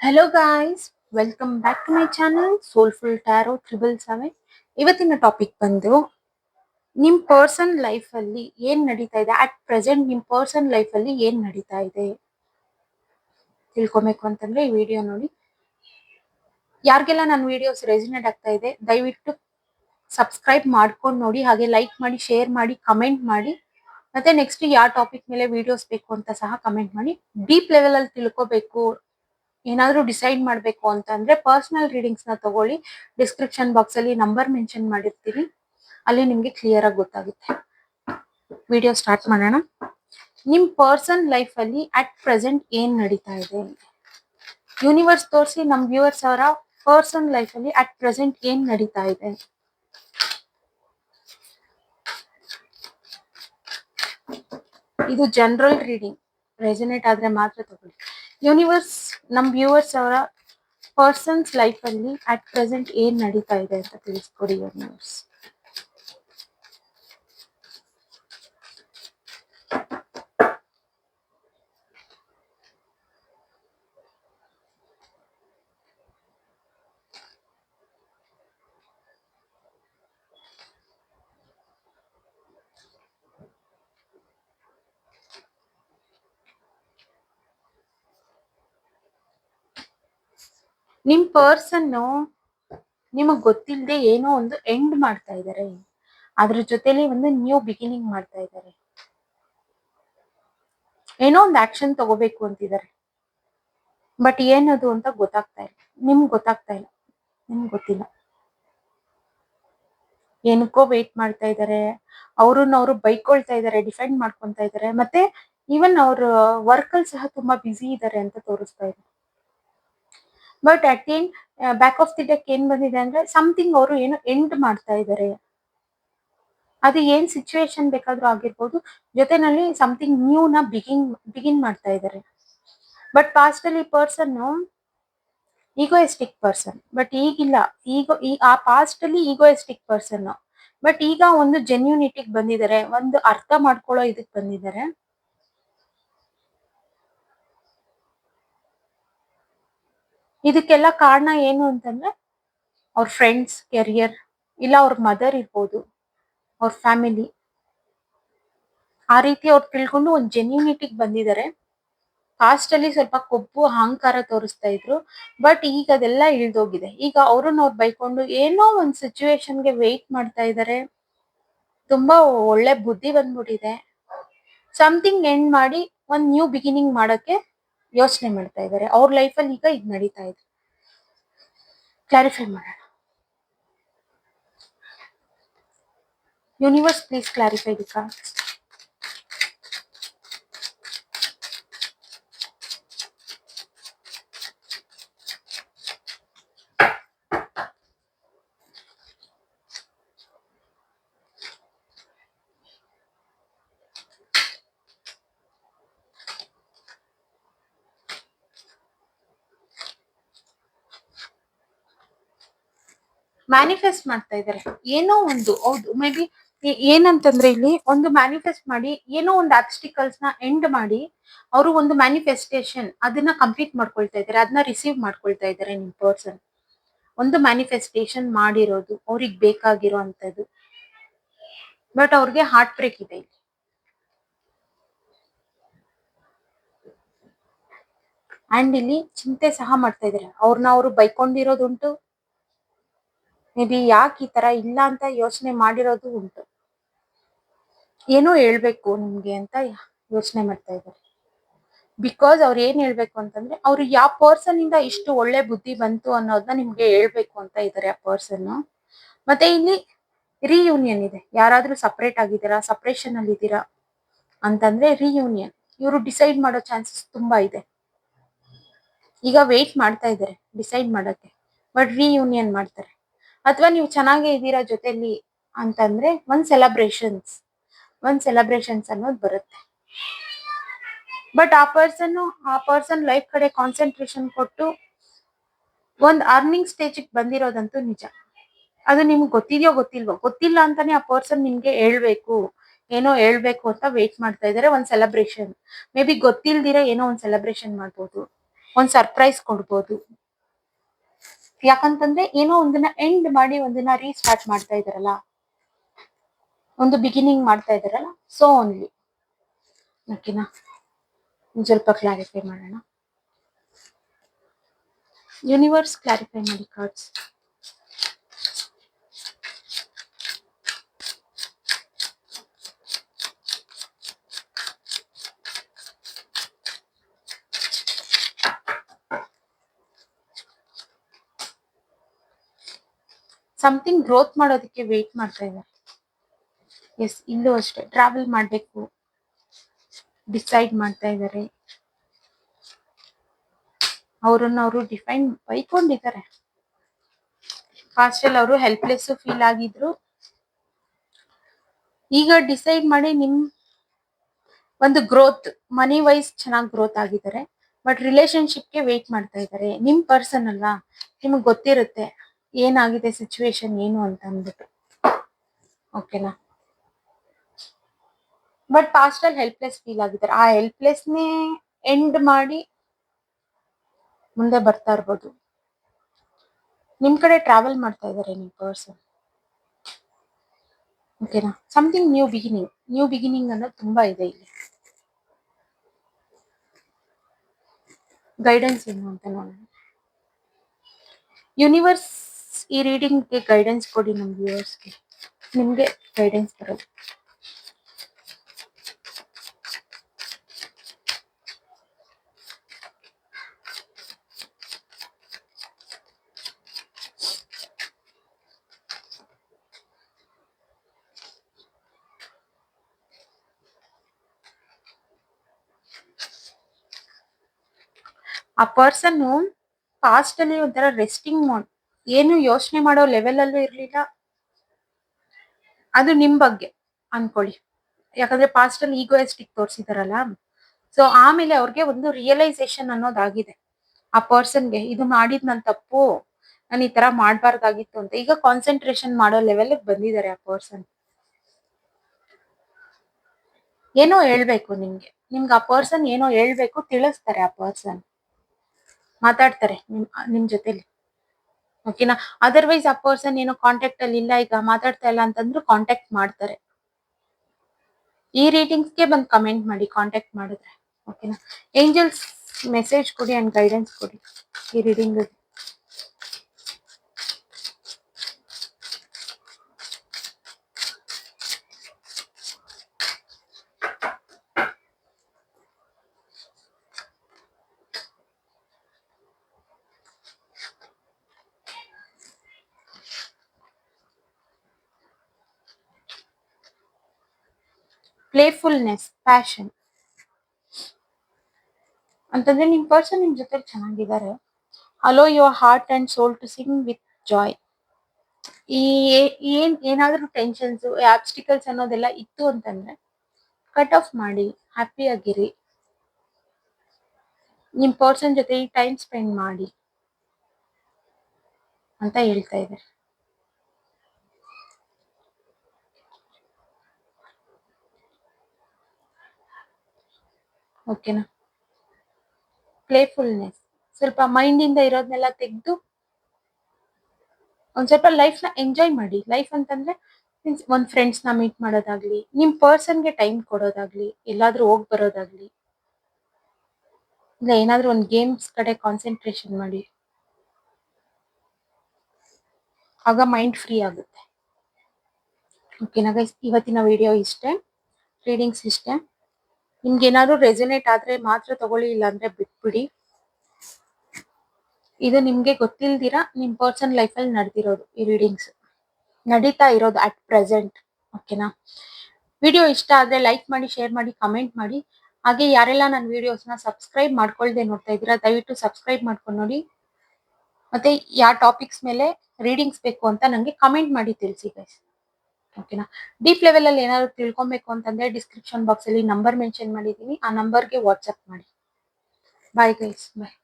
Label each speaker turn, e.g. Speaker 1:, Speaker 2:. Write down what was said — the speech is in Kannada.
Speaker 1: Hello guys welcome back to my channel soulful tarot triple seven ಇವತ್ತಿನ ಟಾಪಿಕ್ ಬಂದು ನಿಮ್ಮ ಪರ್ಸನ್ ಲೈಫ್ ಅಲ್ಲಿ ಏನ್ ನಡೀತಾ ಇದೆ? ಅಟ್ ಪ್ರೆಸೆಂಟ್ ನಿಮ್ಮ ಪರ್ಸನ್ ಲೈಫ್ ಅಲ್ಲಿ ಏನ್ ನಡೀತಾ ಇದೆ? ತಿಳ್ಕೊಬೇಕು ಅಂತಂದ್ರೆ ಈ ವಿಡಿಯೋ ನೋಡಿ. ಯಾರಿಗೆಲ್ಲ ನನ್ನ ವಿಡಿಯೋಸ್ ರೆಸಿನೇಟ್ ಆಗ್ತಾ ಇದೆ, ದಯವಿಟ್ಟು ಸಬ್ಸ್ಕ್ರೈಬ್ ಮಾಡ್ಕೊಂಡು ನೋಡಿ, ಹಾಗೆ ಲೈಕ್ ಮಾಡಿ ಶೇರ್ ಮಾಡಿ ಕಮೆಂಟ್ ಮಾಡಿ. ಮತ್ತೆ ನೆಕ್ಸ್ಟ್ ಯಾವ ಟಾಪಿಕ್ ಮೇಲೆ ವಿಡಿಯೋಸ್ ಬೇಕು ಅಂತ ಸಹ ಕಮೆಂಟ್ ಮಾಡಿ. ಡೀಪ್ ಲೆವೆಲ್ ಅಲ್ಲಿ ತಿಳ್ಕೊಬೇಕು. ಏನಾದ್ರೂ ಡಿಸೈಡ್ ಮಾಡಬೇಕು ಅಂತಂದ್ರೆ ಪರ್ಸನಲ್ ರೀಡಿಂಗ್ಸ್ನ ತಗೊಳ್ಳಿ. ಡಿಸ್ಕ್ರಿಪ್ಷನ್ ಬಾಕ್ಸ್ ಅಲ್ಲಿ ನಂಬರ್ ಮೆನ್ಷನ್ ಮಾಡಿರ್ತೀನಿ ಅಲ್ಲಿ ನಿಮ್ಗೆ ಕ್ಲಿಯರ್ ಆಗಿ ಗೊತ್ತಾಗುತ್ತೆ. ವಿಡಿಯೋ ಸ್ಟಾರ್ಟ್ ಮಾಡೋಣ. ನಿಮ್ ಪರ್ಸನ್ ಲೈಫ್ ಅಲ್ಲಿ ಅಟ್ ಪ್ರೆಸೆಂಟ್ ಏನ್ ನಡೀತಾ ಇದೆ ಯೂನಿವರ್ಸ್ ತೋರಿಸಿ ನಮ್ ವ್ಯೂವರ್ಸ್ ಅವರ ಪರ್ಸನ್ ಲೈಫ್ ಅಲ್ಲಿ ಅಟ್ ಪ್ರೆಸೆಂಟ್ ಏನ್ ನಡೀತಾ ಇದೆ ಇದು ಜನರಲ್ ರೀಡಿಂಗ್ ರೆಸನೇಟ್ ಆದ್ರೆ ಮಾತ್ರ ತಗೊಳ್ಳಿ. ಯೂನಿವರ್ಸ್ ನಮ್ ವ್ಯೂವರ್ಸ್ ಅವರ ಪರ್ಸನ್ಸ್ ಅಲ್ಲಿ ಅಟ್ ಪ್ರೆಸೆಂಟ್ ಏನ್ ನಡೀತಾ ಇದೆ ಅಂತ ತಿಳಿಸ್ಕೊಡಿ ಯೂನಿವರ್ಸ್ ನಿಮ್ ಪರ್ಸನ್ ನಿಮಗ್ ಗೊತ್ತಿಲ್ಲದೆ ಏನೋ ಒಂದು ಎಂಡ್ ಮಾಡ್ತಾ ಇದ್ದಾರೆ ಅದ್ರ ಜೊತೆಲಿ ಒಂದು ನ್ಯೂ ಬಿಗಿನಿಂಗ್ ಮಾಡ್ತಾ ಇದ್ದಾರೆ ಏನೋ ಒಂದು ಆಕ್ಷನ್ ತಗೋಬೇಕು ಅಂತಿದ್ದಾರೆ ಬಟ್ ಏನದು ಅಂತ ಗೊತ್ತಾಗ್ತಾ ಇಲ್ಲ. ನಿಮ್ಗೆ ಗೊತ್ತಾಗ್ತಾ ಇಲ್ಲ. ನಿಮ್ಗೆ ಗೊತ್ತಿಲ್ಲ. ಏನಕ್ಕೋ ವೇಟ್ ಮಾಡ್ತಾ ಇದ್ದಾರೆ ಅವ್ರನ್ನ ಅವರು ಬೈಕೊಳ್ತಾ ಇದ್ದಾರೆ ಡಿಫೆಂಡ್ ಮಾಡ್ಕೊತಾ ಇದ್ದಾರೆ ಮತ್ತೆ ಈವನ್ ಅವ್ರ ವರ್ಕಲ್ಲಿ ಸಹ ತುಂಬಾ ಬ್ಯುಸಿ ಇದ್ದಾರೆ ಅಂತ ತೋರಿಸ್ತಾ ಇದೆ. ಬಟ್ ಅಟ್ ಏನ್ ಬ್ಯಾಕ್ ಆಫ್ ದಿ ಡೆಕ್ ಏನ್ ಬಂದಿದೆ ಅಂದ್ರೆ ಸಮಥಿಂಗ್ ಅವರು ಏನು ಎಂಡ್ ಮಾಡ್ತಾ ಇದ್ದಾರೆ ಅದು ಏನ್ ಸಿಚುವೇಶನ್ ಬೇಕಾದ್ರೂ ಆಗಿರ್ಬೋದು. ಜೊತೆನಲ್ಲಿ ಸಮಥಿಂಗ್ ನ್ಯೂ ನ ಬಿಗಿನ್ ಬಿಗಿನ್ ಮಾಡ್ತಾ ಇದ್ದಾರೆ ಬಟ್ ಪಾಸ್ಟ್ ಅಲ್ಲಿ ಪರ್ಸನ್ ಈಗೋಯಿಸ್ಟಿಕ್ ಪರ್ಸನ್ ಬಟ್ ಈಗಿಲ್ಲ, ಈಗ, ಈ, ಆ ಪಾಸ್ಟ್ ಅಲ್ಲಿ ಈಗೋಯಿಸ್ಟಿಕ್ ಪರ್ಸನ್ ಬಟ್ ಈಗ ಒಂದು ಜೆನ್ಯೂನಿಟಿಗೆ ಬಂದಿದ್ದಾರೆ, ಒಂದು ಅರ್ಥ ಮಾಡ್ಕೊಳ್ಳೋ ಇದಕ್ ಬಂದಿದ್ದಾರೆ. ಇದಕ್ಕೆಲ್ಲ ಕಾರಣ ಏನು ಅಂತಂದ್ರೆ ಅವ್ರ ಫ್ರೆಂಡ್ಸ್ ಕೆರಿಯರ್ ಇಲ್ಲ ಅವ್ರ ಮದರ್ ಇರ್ಬೋದು, ಅವ್ರ ಫ್ಯಾಮಿಲಿ ಆ ರೀತಿ ಅವ್ರು ತಿಳ್ಕೊಂಡು ಒಂದು ಜೆನ್ಯೂನಿಟಿಗೆ ಬಂದಿದ್ದಾರೆ ಫಾಸ್ಟ್ ಅಲ್ಲಿ ಸ್ವಲ್ಪ ಕೊಬ್ಬು, ಅಹಂಕಾರ ತೋರಿಸ್ತಾ ಇದ್ರು ಬಟ್ ಈಗ ಅದೆಲ್ಲ ಇಳ್ದೋಗಿದೆ. ಈಗ ಅವ್ರನ್ನ ಅವ್ರು ಬೈಕೊಂಡು ಏನೋ ಒಂದ್ ಸಿಚುವೇಶನ್ಗೆ ವೆಯ್ಟ್ ಮಾಡ್ತಾ ಇದ್ದಾರೆ ತುಂಬಾ ಒಳ್ಳೆ ಬುದ್ಧಿ ಬಂದ್ಬಿಟ್ಟಿದೆ. ಸಮಥಿಂಗ್ ಎಂಡ್ ಮಾಡಿ ಒಂದ್ ನ್ಯೂ ಬಿಗಿನಿಂಗ್ ಮಾಡಕ್ಕೆ ಯೋಚನೆ ಮಾಡ್ತಾ ಇದ್ದಾರೆ ಅವ್ರ ಲೈಫಲ್ಲಿ ಈಗ ಇದು ನಡೀತಾ ಇದೆ. ಕ್ಲಾರಿಫೈ ಮಾಡೋಣ. Universe please clarify the cards manifest ಮಾಡ್ತಾ ಇದ್ದಾರೆ ಏನೋ ಒಂದು, ಹೌದು ಮೇ ಬಿ ಏನಂತಂದ್ರೆ ಇಲ್ಲಿ ಒಂದು ಮ್ಯಾನಿಫೆಸ್ಟ್ ಮಾಡಿ, ಏನೋ ಒಂದು ಆಬ್ಸ್ಟಿಕಲ್ಸ್ನ ಎಂಡ್ ಮಾಡಿ, ಅವರು ಒಂದು ಮ್ಯಾನಿಫೆಸ್ಟೇಷನ್ ಅದನ್ನ ಕಂಪ್ಲೀಟ್ ಮಾಡ್ಕೊಳ್ತಾ ಇದ್ದಾರೆ ಅದನ್ನ ರಿಸೀವ್ ಮಾಡ್ಕೊಳ್ತಾ ಇದ್ದಾರೆ ನಿಮ್ ಪರ್ಸನ್ ಒಂದು ಮ್ಯಾನಿಫೆಸ್ಟೇಷನ್ ಮಾಡಿರೋದು, ಅವ್ರಿಗೆ ಬೇಕಾಗಿರೋ ಅಂತದ್ದು ಬಟ್ ಅವ್ರಿಗೆ ಹಾರ್ಟ್ ಬ್ರೇಕ್ ಇದೆ ಇಲ್ಲಿ. ಅಂಡ್ ಇಲ್ಲಿ ಚಿಂತೆ ಸಹ ಮಾಡ್ತಾ ಇದಾರೆ. ಅವ್ರನ್ನ ಅವರು ಬೈಕೊಂಡಿರೋದುಂಟು ಮೇ ಬಿ ಯಾಕೆ ಈ ತರ ಇಲ್ಲ ಅಂತ ಯೋಚನೆ ಮಾಡಿರೋದು ಉಂಟು. ಏನೋ ಹೇಳ್ಬೇಕು ನಿಮ್ಗೆ ಅಂತ ಯೋಚನೆ ಮಾಡ್ತಾ ಇದ್ದಾರೆ. ಬಿಕಾಸ್ ಅವ್ರು ಏನ್ ಹೇಳ್ಬೇಕು ಅಂತಂದ್ರೆ, ಅವ್ರು ಯಾವ ಪರ್ಸನ್ ಇಂದ ಇಷ್ಟು ಒಳ್ಳೆ ಬುದ್ಧಿ ಬಂತು ಅನ್ನೋದನ್ನ ನಿಮ್ಗೆ ಹೇಳ್ಬೇಕು ಅಂತ ಇದಾರೆ ಆ ಪರ್ಸನ್ ಮತ್ತೆ ಇಲ್ಲಿ ರಿಯೂನಿಯನ್ ಇದೆ. ಯಾರಾದ್ರೂ ಸಪ್ರೇಟ್ ಆಗಿದ್ದೀರಾ ಸಪ್ರೇಷನ್ ಅಲ್ಲಿ ಇದ್ದೀರಾ ಅಂತಂದ್ರೆ ರಿಯೂನಿಯನ್ ಇವರು ಡಿಸೈಡ್ ಮಾಡೋ ಚಾನ್ಸಸ್ ತುಂಬಾ ಇದೆ. ಈಗ ವೇಟ್ ಮಾಡ್ತಾ ಇದ್ದಾರೆ ಡಿಸೈಡ್ ಮಾಡಕ್ಕೆ. ಬಟ್ ರಿಯೂನಿಯನ್ ಮಾಡ್ತಾರೆ. ಅಥವಾ ನೀವು ಚೆನ್ನಾಗೇ ಇದ್ದೀರಾ ಜೊತೆಲಿ ಅಂತಂದ್ರೆ ಒಂದ್ ಸೆಲೆಬ್ರೇಷನ್ಸ್ ಒಂದ್ ಸೆಲೆಬ್ರೇಷನ್ಸ್ ಅನ್ನೋದು ಬರುತ್ತೆ. ಬಟ್ ಆ ಪರ್ಸನ್ ಆ ಪರ್ಸನ್ ಲೈಫ್ ಕಡೆ ಕಾನ್ಸಂಟ್ರೇಷನ್ ಕೊಟ್ಟು ಒಂದ್ ಅರ್ನಿಂಗ್ ಸ್ಟೇಜ್ ಬಂದಿರೋದಂತೂ ನಿಜ. ಅದು ನಿಮ್ಗೆ ಗೊತ್ತಿದೆಯೋ ಗೊತ್ತಿಲ್ವೋ, ಗೊತ್ತಿಲ್ಲ ಅಂತಾನೆ ಆ ಪರ್ಸನ್ ನಿಮ್ಗೆ ಹೇಳ್ಬೇಕು, ಏನೋ ಹೇಳ್ಬೇಕು ಅಂತ ವೇಟ್ ಮಾಡ್ತಾ ಇದಾರೆ ಒಂದ್ ಸೆಲೆಬ್ರೇಷನ್ ಮೇ ಬಿ ಗೊತ್ತಿಲ್ದಿರ ಏನೋ ಒಂದ್ ಸೆಲೆಬ್ರೇಷನ್ ಮಾಡ್ಬೋದು, ಒಂದ್ ಸರ್ಪ್ರೈಸ್ ಕೊಡ್ಬೋದು. ಯಾಕಂತಂದ್ರೆ ಏನೋ ಒಂದನ್ನ ಎಂಡ್ ಮಾಡಿ ಒಂದನ್ನ ರೀಸ್ಟಾರ್ಟ್ ಮಾಡ್ತಾ ಇದಾರಲ್ಲ ಒಂದು ಬಿಗಿನಿಂಗ್ ಮಾಡ್ತಾ ಇದಾರಲ್ಲ ಸೊ ಓನ್ಲಿ ಓಕೆನಾ ಸ್ವಲ್ಪ ಕ್ಲಾರಿಫೈ ಮಾಡೋಣ. ಯೂನಿವರ್ಸ್ ಕ್ಲಾರಿಫೈ ಮಾಡಿ ಕಾರ್ಡ್ಸ್ ಸಮಥಿಂಗ್ ಗ್ರೋತ್ ಮಾಡೋದಕ್ಕೆ ವೇಟ್ ಮಾಡ್ತಾ ಇದ್ದಾರೆ ಎಸ್ ಇಲ್ಲೂ ಅಷ್ಟೇ. ಟ್ರಾವೆಲ್ ಮಾಡಬೇಕು. ಡಿಸೈಡ್ ಮಾಡ್ತಾ ಇದ್ದಾರೆ ಅವ್ರನ್ನ ಅವರು ಡಿಫೈನ್ ಬೈಕೊಂಡಿದ್ದಾರೆ. ಫಾಸ್ಟ್ ಅಲ್ಲಿ ಅವರು ಹೆಲ್ಪ್ಲೆಸ್ ಫೀಲ್ ಆಗಿದ್ರು. ಈಗ ಡಿಸೈಡ್ ಮಾಡಿ ನಿಮ್ ಒಂದು ಗ್ರೋತ್ ಮನಿ ವೈಸ್ ಚೆನ್ನಾಗಿ ಗ್ರೋತ್ ಆಗಿದ್ದಾರೆ. ಬಟ್ ರಿಲೇಶನ್ಶಿಪ್ಗೆ ವೇಟ್ ಮಾಡ್ತಾ ಇದ್ದಾರೆ ನಿಮ್ ಪರ್ಸನ್ ಅಲ್ವಾ? ನಿಮಗೆ ಗೊತ್ತಿರುತ್ತೆ. ಏನಾಗಿದೆ ಸಿಚುವೇಶನ್ ಏನು ಅಂತ ಅಂದ್ಬಿಟ್ಟು. ಓಕೆನಾ ಬಟ್ ಪಾಸ್ಟ್ ಅಲ್ಲಿ ಹೆಲ್ಪ್ಲೆಸ್ ಫೀಲ್ ಆಗಿದ್ದಾರೆ. ಆ ಹೆಲ್ಪ್ಲೆಸ್ನೇ ಎಂಡ್ ಮಾಡಿ ಮುಂದೆ ಬರ್ತಾ ಇರ್ಬೋದು. ನಿಮ್ ಕಡೆ ಟ್ರಾವೆಲ್ ಮಾಡ್ತಾ ಇದ್ದಾರೆ ನಿಮ್ ಪರ್ಸನ್ ಓಕೆನಾ something new beginning new beginning ಅನ್ನೋದು ತುಂಬಾ ಇದೆ ಇಲ್ಲಿ. ಗೈಡೆನ್ಸ್ ಏನು ಅಂತ ನೋಡೋಣ. ಯೂನಿವರ್ಸ್ ಈ ರೀಡಿಂಗ್ಗೆ ಗೈಡೆನ್ಸ್ ಕೊಡಿ ನಮ್ ವ್ಯೂವರ್ಸ್ಗೆ ನಿಮ್ಗೆ ಗೈಡೆನ್ಸ್ ಬರೋದು ಆ ಪರ್ಸನ್ ಪಾಸ್ಟ್ ಅಲ್ಲಿ ಒಂಥರ ರೆಸ್ಟಿಂಗ್ ಮೋಡ್ ಏನು ಯೋಚನೆ ಮಾಡೋ ಲೆವೆಲ್ ಅಲ್ಲೂ ಇರ್ಲಿಲ್ಲ. ಅದು ನಿಮ್ ಬಗ್ಗೆ ಅನ್ಕೊಳ್ಳಿ. ಯಾಕಂದ್ರೆ ಪಾಸ್ಟ್ ಅಲ್ಲಿ ಈಗೋಯಿಸ್ಟಿಕ್ ತೋರಿಸಿದಾರಲ್ಲ? ಸೊ ಆಮೇಲೆ ಅವ್ರಿಗೆ ಒಂದು ರಿಯಲೈಸೇಷನ್ ಅನ್ನೋದಾಗಿದೆ. ಆ ಪರ್ಸನ್ಗೆ ಇದು ಮಾಡಿದ್ ನನ್ ತಪ್ಪು. ನಾನು ಈ ತರ ಮಾಡ್ಬಾರ್ದಾಗಿತ್ತು ಅಂತ. ಈಗ ಕಾನ್ಸಂಟ್ರೇಷನ್ ಮಾಡೋ ಲೆವೆಲ್ ಬಂದಿದ್ದಾರೆ ಆ ಪರ್ಸನ್ ಏನೋ ಹೇಳ್ಬೇಕು ನಿಮ್ಗೆ. ನಿಮ್ಗೆ ಆ ಪರ್ಸನ್ ಏನೋ ಹೇಳ್ಬೇಕು, ತಿಳಿಸ್ತಾರೆ ಆ ಪರ್ಸನ್ ಮಾತಾಡ್ತಾರೆ ನಿಮ್ ನಿಮ್ ಜೊತೆಲಿ. ಓಕೆನಾ? ಅದರ್ವೈಸ್ ಆ ಪರ್ಸನ್ ಏನು ಕಾಂಟ್ಯಾಕ್ಟ್ ಅಲ್ಲಿ ಇಲ್ಲ. ಈಗ ಮಾತಾಡ್ತಾ ಇಲ್ಲ ಅಂತಂದ್ರು ಕಾಂಟ್ಯಾಕ್ಟ್ ಮಾಡ್ತಾರೆ. ಈ ರೀಡಿಂಗ್ಸ್ಗೆ ಬಂದು ಕಮೆಂಟ್ ಮಾಡಿ ಕಾಂಟ್ಯಾಕ್ಟ್ ಮಾಡಿದ್ರೆ. ಓಕೆನಾ? ಏಂಜಲ್ಸ್ ಮೆಸೇಜ್ ಕೊಡಿ ಅಂಡ್ ಗೈಡೆನ್ಸ್ ಕೊಡಿ. ಈ ರೀಡಿಂಗ್ ಪ್ಲೇಫುಲ್ನೆಸ್ ಪ್ಯಾಷನ್ ಅಂತಂದ್ರೆ ನಿಮ್ ಪರ್ಸನ್ ನಿಮ್ ಜೊತೆ ಚೆನ್ನಾಗಿದ್ದಾರೆ allow your heart and soul to sing with joy ಈ ಏನ್, ಏನಾದ್ರೂ ಟೆನ್ಷನ್ಸ್ ಆಬ್ಸ್ಟಿಕಲ್ಸ್ ಅನ್ನೋದೆಲ್ಲ ಇತ್ತು ಅಂತಂದ್ರೆ ಕಟ್ ಆಫ್ ಮಾಡಿ ಹ್ಯಾಪಿ ಆಗಿರಿ. ನಿಮ್ ಪರ್ಸನ್ ಜೊತೆ ಟೈಮ್ ಸ್ಪೆಂಡ್ ಮಾಡಿ ಅಂತ ಹೇಳ್ತಾ ಇದ್ದಾರೆ ಓಕೆನಾ ಪ್ಲೇಫುಲ್ನೆಸ್ ಸ್ವಲ್ಪ ಮೈಂಡ್ ಇಂದ ಇರೋದನ್ನೆಲ್ಲ ತೆಗೆದು ಒಂದ್ ಸ್ವಲ್ಪ ಲೈಫ್ನ ಎಂಜಾಯ್ ಮಾಡಿ. ಲೈಫ್ ಅಂತಂದ್ರೆ ಮೀನ್ಸ್ ಒಂದ್ ಫ್ರೆಂಡ್ಸ್ನ ಮೀಟ್ ಮಾಡೋದಾಗ್ಲಿ, ನಿಮ್ ಪರ್ಸನ್ಗೆ ಟೈಮ್ ಕೊಡೋದಾಗ್ಲಿ, ಎಲ್ಲಾದ್ರೂ ಹೋಗಿ ಬರೋದಾಗ್ಲಿ, ಇಲ್ಲ ಏನಾದ್ರೂ ಒಂದ್ ಗೇಮ್ಸ್ ಕಡೆ ಕಾನ್ಸಂಟ್ರೇಷನ್ ಮಾಡಿ, ಆಗ ಮೈಂಡ್ ಫ್ರೀ ಆಗುತ್ತೆ. ಓಕೆನಾ ಇವತ್ತಿನ ವಿಡಿಯೋ ಇಷ್ಟೇ. ರೀಡಿಂಗ್ಸ್ ಇಷ್ಟೇ. ನಿಮ್ಗೆ ಏನಾದ್ರು ರೆಸೊನೇಟ್ ಆದ್ರೆ ಮಾತ್ರ ತಗೊಳ್ಳಿ ಇಲ್ಲ ಅಂದ್ರೆ ಬಿಟ್ಬಿಡಿ. ಇದು ನಿಮ್ಗೆ ಗೊತ್ತಿಲ್ದಿರಾ, ನಿಮ್ ಪರ್ಸನ್ ಲೈಫ್ ಅಲ್ಲಿ ನಡೆದಿರೋದು ಈ ರೀಡಿಂಗ್ಸ್ ನಡೀತಾ ಇರೋದು ಅಟ್ ಪ್ರೆಸೆಂಟ್ ಓಕೆನಾ ವಿಡಿಯೋ ಇಷ್ಟ ಆದ್ರೆ ಲೈಕ್ ಮಾಡಿ ಶೇರ್ ಮಾಡಿ ಕಮೆಂಟ್ ಮಾಡಿ. ಹಾಗೆ ಯಾರೆಲ್ಲ ನನ್ನ ವಿಡಿಯೋಸ್ನ ಸಬ್ಸ್ಕ್ರೈಬ್ ಮಾಡ್ಕೊಳ್ದೆ ನೋಡ್ತಾ ಇದ್ದೀರಾ, ದಯವಿಟ್ಟು ಸಬ್ಸ್ಕ್ರೈಬ್ ಮಾಡ್ಕೊಂಡು ನೋಡಿ. ಮತ್ತೆ ಯಾವ ಟಾಪಿಕ್ಸ್ ಮೇಲೆ ರೀಡಿಂಗ್ಸ್ ಬೇಕು ಅಂತ ನನಗೆ ಕಮೆಂಟ್ ಮಾಡಿ ತಿಳಿಸಿ ಗೈಸ್ ಓಕೆನಾ? ಡೀಪ್ ಲೆವೆಲ್ ಅಲ್ಲಿ ಏನಾದ್ರು ತಿಳ್ಕೊಬೇಕು ಅಂತಂದ್ರೆ ಡಿಸ್ಕ್ರಿಪ್ಷನ್ ಬಾಕ್ಸ್ ಅಲ್ಲಿ ನಂಬರ್ ಮೆನ್ಷನ್ ಮಾಡಿದೀನಿ ಆ ನಂಬರ್ಗೆ ವಾಟ್ಸ್ಆಪ್ ಮಾಡಿ. Bye guys bye